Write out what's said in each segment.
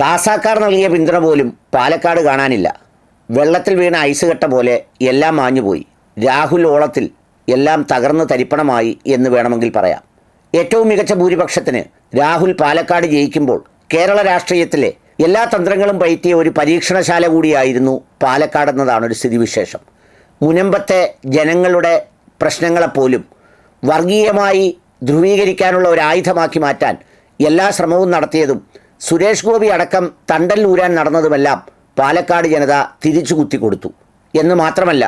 കാസാക്കാർ നൽകിയ പിന്തുണ പോലും പാലക്കാട് കാണാനില്ല. വെള്ളത്തിൽ വീണ ഐസ് കെട്ട പോലെ എല്ലാം മാഞ്ഞുപോയി രാഹുൽ ഓളത്തിൽ എല്ലാം തകർന്ന് തരിപ്പണമായി എന്ന് വേണമെങ്കിൽ പറയാം. ഏറ്റവും മികച്ച ഭൂരിപക്ഷത്തിന് രാഹുൽ പാലക്കാട് ജയിക്കുമ്പോൾ കേരള രാഷ്ട്രീയത്തിലെ എല്ലാ തന്ത്രങ്ങളും പയറ്റിയ ഒരു പരീക്ഷണശാല കൂടിയായിരുന്നു പാലക്കാട് എന്നതാണ് ഒരു സ്ഥിതിവിശേഷം. മുനമ്പത്തെ ജനങ്ങളുടെ പ്രശ്നങ്ങളെപ്പോലും വർഗീയമായി ധ്രുവീകരിക്കാനുള്ള ഒരു ആയുധമാക്കി മാറ്റാൻ എല്ലാ ശ്രമവും നടത്തിയതും സുരേഷ് ഗോപി അടക്കം തണ്ടൽ തണ്ടല്ലൂരാൻ നടന്നതുമെല്ലാം പാലക്കാട് ജനത തിരിച്ചു കുത്തിക്കൊടുത്തു എന്ന് മാത്രമല്ല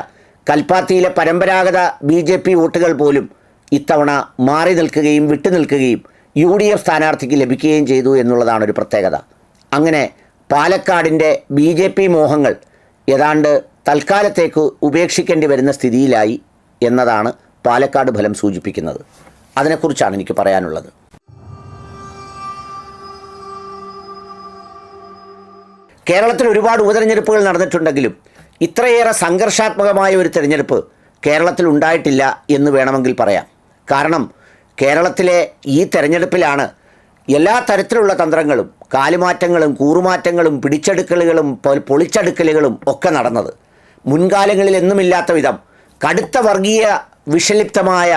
കൽപ്പാത്തിയിലെ പരമ്പരാഗത ബി ജെ പി വോട്ടുകൾ പോലും ഇത്തവണ മാറി നിൽക്കുകയും വിട്ടുനിൽക്കുകയും യു ഡി എഫ് സ്ഥാനാർത്ഥിക്ക് ലഭിക്കുകയും ചെയ്തു എന്നുള്ളതാണ് ഒരു പ്രത്യേകത. അങ്ങനെ പാലക്കാടിന്റെ ബി ജെ പി മോഹങ്ങൾ ഏതാണ്ട് തൽക്കാലത്തേക്ക് ഉപേക്ഷിക്കേണ്ടി വരുന്ന സ്ഥിതിയിലായി എന്നതാണ് പാലക്കാട് ഫലം സൂചിപ്പിക്കുന്നത്. അതിനെക്കുറിച്ചാണ് എനിക്ക് പറയാനുള്ളത്. കേരളത്തിൽ ഒരുപാട് ഉപതെരഞ്ഞെടുപ്പുകൾ നടന്നിട്ടുണ്ടെങ്കിലും ഇത്രയേറെ സംഘർഷാത്മകമായ ഒരു തെരഞ്ഞെടുപ്പ് കേരളത്തിൽ ഉണ്ടായിട്ടില്ല എന്ന് വേണമെങ്കിൽ പറയാം. കാരണം കേരളത്തിലെ ഈ തെരഞ്ഞെടുപ്പിലാണ് എല്ലാ തരത്തിലുള്ള തന്ത്രങ്ങളും കാലുമാറ്റങ്ങളും കൂറുമാറ്റങ്ങളും പിടിച്ചെടുക്കലുകളും പൊളിച്ചെടുക്കലുകളും ഒക്കെ നടന്നത്. മുൻകാലങ്ങളിൽ എന്നുമില്ലാത്ത വിധം കടുത്ത വർഗീയ വിഷലിപ്തമായ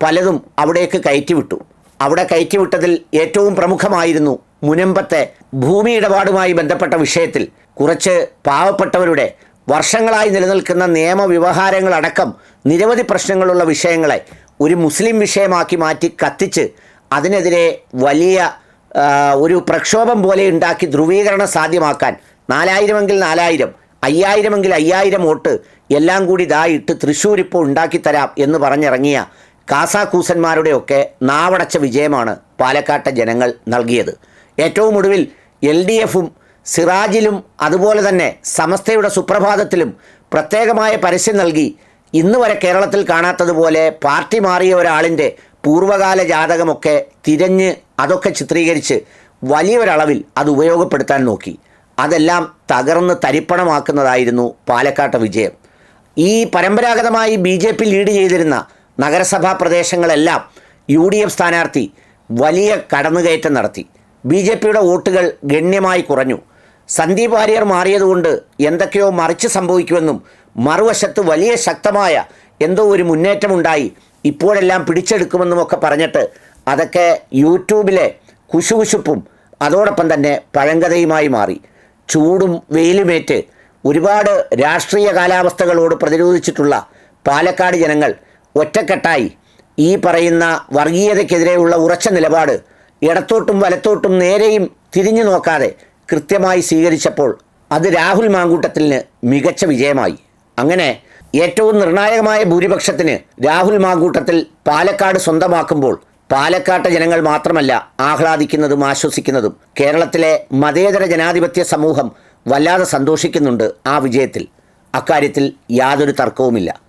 പലതും അവിടേക്ക് കയറ്റിവിട്ടു. അവിടെ കയറ്റിവിട്ടതിൽ ഏറ്റവും പ്രമുഖമായിരുന്നു മുനമ്പത്തെ ഭൂമി ഇടപാടുമായി ബന്ധപ്പെട്ട വിഷയത്തിൽ കുറച്ച് പാവപ്പെട്ടവരുടെ വർഷങ്ങളായി നിലനിൽക്കുന്ന നിയമവ്യവഹാരങ്ങളടക്കം നിരവധി പ്രശ്നങ്ങളുള്ള വിഷയങ്ങളെ ഒരു മുസ്ലിം വിഷയമാക്കി മാറ്റി കത്തിച്ച് അതിനെതിരെ വലിയ ഒരു പ്രക്ഷോഭം പോലെ ഉണ്ടാക്കി ധ്രുവീകരണം സാധ്യമാക്കാൻ നാലായിരമെങ്കിൽ നാലായിരം അയ്യായിരമെങ്കിൽ അയ്യായിരം വോട്ട് എല്ലാം കൂടി ഇതായിട്ട് തൃശ്ശൂർ ഇപ്പോൾ ഉണ്ടാക്കിത്തരാം എന്ന് പറഞ്ഞിറങ്ങിയ കാസാക്കൂസന്മാരുടെയൊക്കെ നാവടച്ച വിജയമാണ് പാലക്കാട്ടെ ജനങ്ങൾ നൽകിയത്. ഏറ്റവും ഒടുവിൽ എൽ ഡി എഫും സിറാജിലും അതുപോലെ തന്നെ സമസ്തയുടെ സുപ്രഭാതത്തിലും പ്രത്യേകമായ പരസ്യം നൽകി ഇന്ന് വരെ കേരളത്തിൽ കാണാത്തതുപോലെ പാർട്ടി മാറിയ ഒരാളിന്റെ പൂർവകാല ജാതകമൊക്കെ തിരഞ്ഞ് അതൊക്കെ ചിത്രീകരിച്ച് വലിയൊരളവിൽ അത് ഉപയോഗപ്പെടുത്താൻ നോക്കി. അതെല്ലാം തകർന്ന് തരിപ്പണമാക്കുന്നതായിരുന്നു പാലക്കാട്ടെ വിജയം. ഈ പരമ്പരാഗതമായി ബി ജെ പി ലീഡ് ചെയ്തിരുന്ന നഗരസഭാ പ്രദേശങ്ങളെല്ലാം യു ഡി എഫ് സ്ഥാനാർത്ഥി വലിയ കടന്നുകയറ്റം നടത്തി. ബി ജെ പിയുടെ വോട്ടുകൾ ഗണ്യമായി കുറഞ്ഞു. സന്ദീപ് വാര്യർ മാറിയതുകൊണ്ട് എന്തൊക്കെയോ മറിച്ച് സംഭവിക്കുമെന്നും മറുവശത്ത് വലിയ ശക്തമായ എന്തോ ഒരു മുന്നേറ്റമുണ്ടായി. ഇപ്പോഴെല്ലാം പിടിച്ചെടുക്കുമെന്നും ഒക്കെ പറഞ്ഞിട്ട് അതൊക്കെ യൂട്യൂബിലെ കുശുകുശുപ്പും അതോടൊപ്പം തന്നെ പഴങ്കഥയുമായി മാറി. ചൂടും വെയിലുമേറ്റ് ഒരുപാട് രാഷ്ട്രീയ കാലാവസ്ഥകളോട് പ്രതിരോധിച്ചിട്ടുള്ള പാലക്കാട് ജനങ്ങൾ ഒറ്റക്കെട്ടായി ഈ പറയുന്ന വർഗീയതയ്ക്കെതിരെയുള്ള ഉറച്ച നിലപാട് ഇടത്തോട്ടും വലത്തോട്ടും നേരെയും തിരിഞ്ഞു നോക്കാതെ കൃത്യമായി സ്വീകരിച്ചപ്പോൾ അത് രാഹുൽ മാങ്കൂട്ടത്തിന് മികച്ച വിജയമായി. അങ്ങനെ ഏറ്റവും നിർണായകമായ ഭൂരിപക്ഷത്തിന് രാഹുൽ മാങ്കൂട്ടത്തിൽ പാലക്കാട് സ്വന്തമാക്കുമ്പോൾ പാലക്കാട്ടെ ജനങ്ങൾ മാത്രമല്ല ആഹ്ലാദിക്കുന്നതും ആശ്വസിക്കുന്നതും കേരളത്തിലെ മതേതര ജനാധിപത്യ സമൂഹം വല്ലാതെ സന്തോഷിക്കുന്നുണ്ട് ആ വിജയത്തിൽ. അക്കാര്യത്തിൽ യാതൊരു തർക്കവുമില്ല.